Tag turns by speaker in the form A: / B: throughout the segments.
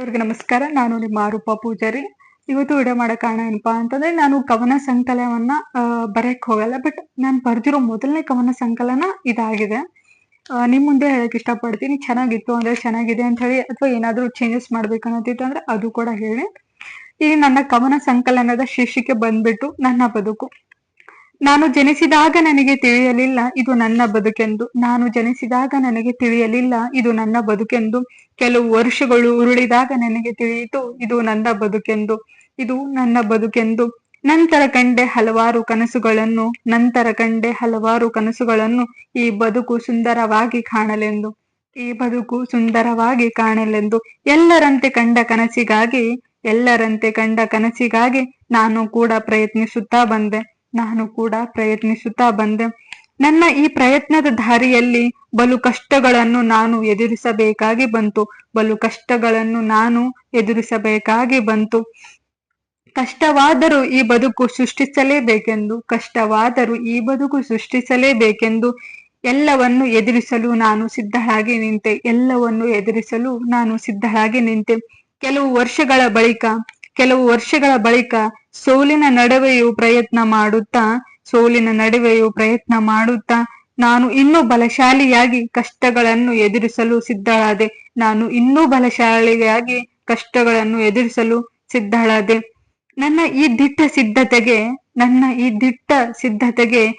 A: ಎಲ್ಲರಿಗೂ ನಮಸ್ಕಾರ. ನಾನು ನಿಮ್ಮ ಆರೂಪ ಪೂಜಾರಿ. ಇವತ್ತು ವಿಡಿಯೋ ಮಾಡೋ ಕಾರಣ ಏನಪ್ಪಾ ಅಂತಂದ್ರೆ ನಾನು ಕವನ ಸಂಕಲನವನ್ನ ಬರೆಯಕ್ ಹೋಗಲ್ಲ ಬಟ್ ನಾನು ಬರ್ದಿರೋ ಮೊದಲನೇ ಕವನ ಸಂಕಲನ ಇದಾಗಿದೆ. ಆ, ನಿಮ್ ಮುಂದೆ ಹೇಳಕ್ ಇಷ್ಟಪಡ್ತೀನಿ. ಚೆನ್ನಾಗಿತ್ತು ಅಂದ್ರೆ ಚೆನ್ನಾಗಿದೆ ಅಂತ ಹೇಳಿ ಅಥವಾ ಏನಾದ್ರೂ ಚೇಂಜಸ್ ಮಾಡ್ಬೇಕು ಅನ್ನೋದಿತ್ತು ಅಂದ್ರೆ ಅದು ಕೂಡ ಹೇಳಿ. ಈಗ ನನ್ನ ಕವನ ಸಂಕಲನದ ಶೀರ್ಷಿಕೆ ಬಂದ್ಬಿಟ್ಟು ನನ್ನ ಬದುಕು. ನಾನು ಜನಿಸಿದಾಗ ನನಗೆ ತಿಳಿಯಲಿಲ್ಲ, ಇದು ನನ್ನ ಬದುಕೆಂದು. ನಾನು ಜನಿಸಿದಾಗ ನನಗೆ ತಿಳಿಯಲಿಲ್ಲ, ಇದು ನನ್ನ ಬದುಕೆಂದು. ಕೆಲವು ವರ್ಷಗಳು ಉರುಳಿದಾಗ ನನಗೆ ತಿಳಿಯಿತು, ಇದು ನನ್ನ ಬದುಕೆಂದು. ಇದು ನನ್ನ ಬದುಕೆಂದು. ನಂತರ ಕಂಡೆ ಹಲವಾರು ಕನಸುಗಳನ್ನು, ನಂತರ ಕಂಡೆ ಹಲವಾರು ಕನಸುಗಳನ್ನು ಈ ಬದುಕು ಸುಂದರವಾಗಿ ಕಾಣಲೆಂದು. ಈ ಬದುಕು ಸುಂದರವಾಗಿ ಕಾಣಲೆಂದು. ಎಲ್ಲರಂತೆ ಕಂಡ ಕನಸಿಗಾಗಿ, ಎಲ್ಲರಂತೆ ಕಂಡ ಕನಸಿಗಾಗಿ ನಾನು ಕೂಡ ಪ್ರಯತ್ನಿಸುತ್ತಾ ಬಂದೆ. ನಾನು ಕೂಡ ಪ್ರಯತ್ನಿಸುತ್ತಾ ಬಂದೆ. ನನ್ನ ಈ ಪ್ರಯತ್ನದ ದಾರಿಯಲ್ಲಿ ಬಲು ಕಷ್ಟಗಳನ್ನು ನಾನು ಎದುರಿಸಬೇಕಾಗಿ ಬಂತು. ಬಲು ಕಷ್ಟಗಳನ್ನು ನಾನು ಎದುರಿಸಬೇಕಾಗಿ ಬಂತು. ಕಷ್ಟವಾದರೂ ಈ ಬದುಕು ಸೃಷ್ಟಿಸಲೇಬೇಕೆಂದು, ಕಷ್ಟವಾದರೂ ಈ ಬದುಕು ಸೃಷ್ಟಿಸಲೇಬೇಕೆಂದು ಎಲ್ಲವನ್ನು ಎದುರಿಸಲು ನಾನು ಸಿದ್ಧಳಾಗಿ ನಿಂತೆ. ಎಲ್ಲವನ್ನು ಎದುರಿಸಲು ನಾನು ಸಿದ್ಧಳಾಗಿ ನಿಂತೆ. ಕೆಲವು ವರ್ಷಗಳ ಬಳಿಕ, ಕೆಲವು ವರ್ಷಗಳ ಬಳಿಕ ಸೋಲಿನ ನಡುವೆಯೂ ಪ್ರಯತ್ನ ಮಾಡುತ್ತಾ, ಸೋಲಿನ ನಡುವೆಯೂ ಪ್ರಯತ್ನ ಮಾಡುತ್ತಾ, ನಾನು ಇನ್ನೂ ಬಲಶಾಲಿಯಾಗಿ ಕಷ್ಟಗಳನ್ನು ಎದುರಿಸಲು ಸಿದ್ಧಳಾದೆ. ನಾನು ಇನ್ನೂ ಬಲಶಾಲಿಯಾಗಿ ಕಷ್ಟಗಳನ್ನು ಎದುರಿಸಲು ಸಿದ್ಧಳಾದೆ. ನನ್ನ ಈ ದಿಟ್ಟ ಸಿದ್ಧತೆಗೆ, ನನ್ನ ಈ ದಿಟ್ಟ ಸಿದ್ಧತೆಗೆ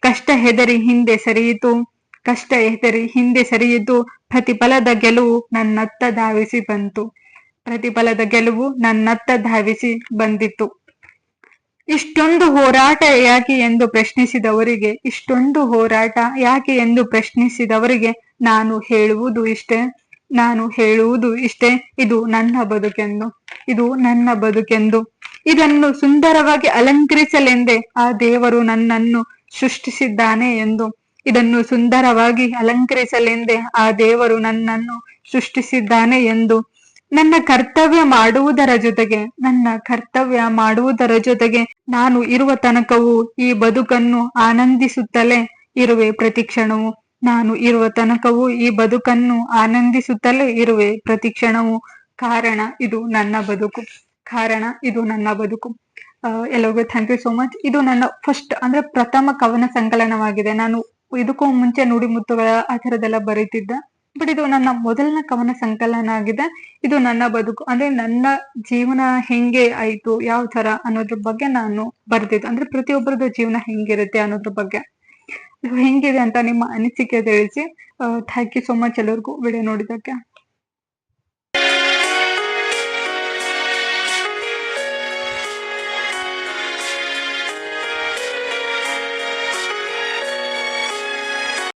A: ಕಷ್ಟ ಹೆದರಿ ಹಿಂದೆ ಸರಿಯಿತು. ಕಷ್ಟ ಹೆದರಿ ಹಿಂದೆ ಸರಿಯಿತು. ಪ್ರತಿಫಲದ ಗೆಲುವು ನನ್ನತ್ತ ಧಾವಿಸಿ ಬಂತು. ಪ್ರತಿಫಲದ ಗೆಲುವು ನನ್ನತ್ತ ಧಾವಿಸಿ ಬಂದಿತ್ತು. ಇಷ್ಟೊಂದು ಹೋರಾಟ ಯಾಕೆ ಎಂದು ಪ್ರಶ್ನಿಸಿದವರಿಗೆ, ಇಷ್ಟೊಂದು ಹೋರಾಟ ಯಾಕೆ ಎಂದು ಪ್ರಶ್ನಿಸಿದವರಿಗೆ ನಾನು ಹೇಳುವುದು ಇಷ್ಟೇ, ನಾನು ಹೇಳುವುದು ಇಷ್ಟೇ, ಇದು ನನ್ನ ಬದುಕೆಂದು, ಇದು ನನ್ನ ಬದುಕೆಂದು. ಇದನ್ನು ಸುಂದರವಾಗಿ ಅಲಂಕರಿಸಲೆಂದೇ ಆ ದೇವರು ನನ್ನನ್ನು ಸೃಷ್ಟಿಸಿದ್ದಾನೆ ಎಂದು. ಇದನ್ನು ಸುಂದರವಾಗಿ ಅಲಂಕರಿಸಲೆಂದೇ ಆ ದೇವರು ನನ್ನನ್ನು ಸೃಷ್ಟಿಸಿದ್ದಾನೆ ಎಂದು. ನನ್ನ ಕರ್ತವ್ಯ ಮಾಡುವುದರ ಜೊತೆಗೆ, ನನ್ನ ಕರ್ತವ್ಯ ಮಾಡುವುದರ ಜೊತೆಗೆ ನಾನು ಇರುವ ತನಕವೂ ಈ ಬದುಕನ್ನು ಆನಂದಿಸುತ್ತಲೇ ಇರುವೆ. ಪ್ರತಿಕ್ಷಣವು ನಾನು ಇರುವ ತನಕವೂ ಈ ಬದುಕನ್ನು ಆನಂದಿಸುತ್ತಲೇ ಇರುವೆ. ಪ್ರತಿಕ್ಷಣವು ಕಾರಣ ಇದು ನನ್ನ ಬದುಕು. ಕಾರಣ ಇದು ನನ್ನ ಬದುಕು. ಎಲ್ಲರಿಗೂ ಥ್ಯಾಂಕ್ ಯು ಸೋ ಮಚ್ ಇದು ನನ್ನ ಫಸ್ಟ್ ಅಂದ್ರೆ ಪ್ರಥಮ ಕವನ ಸಂಕಲನವಾಗಿದೆ. ನಾನು ಇದಕ್ಕೂ ಮುಂಚೆ ನುಡಿಮುತ್ತುಗಳ ಆಧಾರದೆಲ್ಲ ಬರೀತಿದ್ದೆ. ಬಟ್ ಇದು ನನ್ನ ಮೊದಲನ ಕವನ ಸಂಕಲನ ಆಗಿದೆ ಇದು ನನ್ನ ಬದುಕು, ಅಂದ್ರೆ ನನ್ನ ಜೀವನ ಹೆಂಗೆ ಆಯ್ತು, ಯಾವ ತರ ಅನ್ನೋದ್ರ ಬಗ್ಗೆ ನಾನು ಬರ್ದಿದ್ದು. ಅಂದ್ರೆ ಪ್ರತಿಯೊಬ್ಬರದ ಜೀವನ ಹೆಂಗಿರುತ್ತೆ ಅನ್ನೋದ್ರ ಬಗ್ಗೆ. ಹೆಂಗಿದೆ ಅಂತ ನಿಮ್ಮ ಅನಿಸಿಕೆ ತಿಳಿಸಿ. ಥ್ಯಾಂಕ್ ಯು ಸೋ ಮಚ್ ಎಲ್ಲರಿಗೂ ವಿಡಿಯೋ ನೋಡಿದ್ದಕ್ಕೆ.